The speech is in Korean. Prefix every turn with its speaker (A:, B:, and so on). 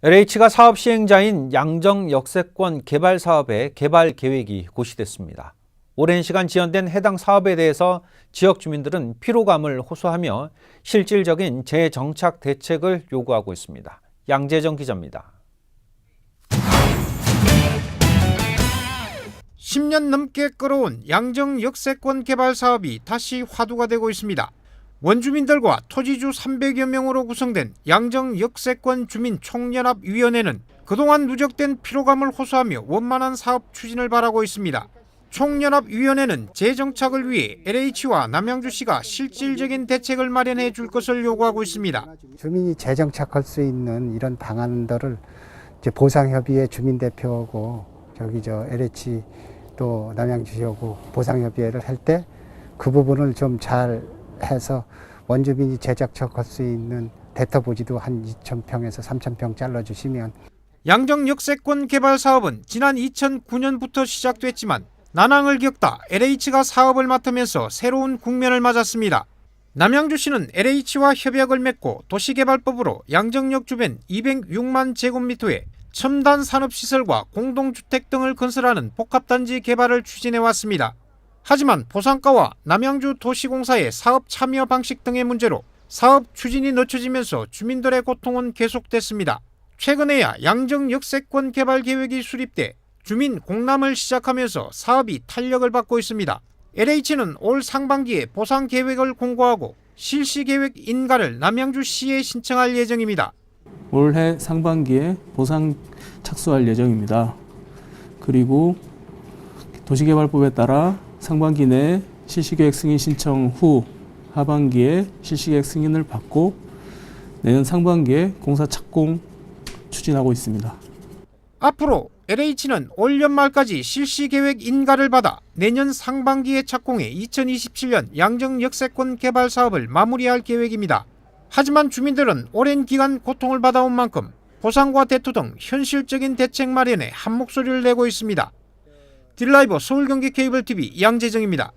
A: LH가 사업 시행자인 양정 역세권 개발 사업의 개발 계획이 고시됐습니다. 오랜 시간 지연된 해당 사업에 대해서 지역 주민들은 피로감을 호소하며 실질적인 재정착 대책을 요구하고 있습니다. 양재정 기자입니다.
B: 10년 넘게 끌어온 양정 역세권 개발 사업이 다시 화두가 되고 있습니다. 원주민들과 토지주 300여 명으로 구성된 양정 역세권 주민 총연합위원회는 그동안 누적된 피로감을 호소하며 원만한 사업 추진을 바라고 있습니다. 총연합위원회는 재정착을 위해 LH와 남양주시가 실질적인 대책을 마련해 줄 것을 요구하고 있습니다.
C: 주민이 재정착할 수 있는 이런 방안들을 보상협의회 주민대표하고 저기 저 LH 또 남양주시하고 보상협의회를 할 때 그 부분을 좀 잘 해서 원주민이 재정착할 수 있는 대터보지도 한 2,000평에서 3,000평 잘라주시면
B: 양정 역세권 개발 사업은 지난 2009년부터 시작됐지만 난항을 겪다 LH가 사업을 맡으면서 새로운 국면을 맞았습니다. 남양주시는 LH와 협약을 맺고 도시개발법으로 양정역 주변 206만 제곱미터의 첨단 산업시설과 공동주택 등을 건설하는 복합단지 개발을 추진해 왔습니다. 하지만 보상가와 남양주 도시공사의 사업 참여 방식 등의 문제로 사업 추진이 늦춰지면서 주민들의 고통은 계속됐습니다. 최근에야 양정 역세권 개발 계획이 수립돼 주민 공람을 시작하면서 사업이 탄력을 받고 있습니다. LH는 올 상반기에 보상 계획을 공고하고 실시 계획 인가를 남양주시에 신청할 예정입니다.
D: 올해 상반기에 보상 착수할 예정입니다. 그리고 도시개발법에 따라 상반기 내 실시계획 승인 신청 후 하반기에 실시계획 승인을 받고 내년 상반기에 공사 착공 추진하고 있습니다.
B: 앞으로 LH는 올 연말까지 실시 계획 인가를 받아 내년 상반기에 착공해 2027년 양정 역세권 개발 사업을 마무리할 계획입니다. 하지만 주민들은 오랜 기간 고통을 받아온 만큼 보상과 대투 등 현실적인 대책 마련에 한 목소리를 내고 있습니다. 딜라이버 서울 경기 케이블 TV 양재정입니다.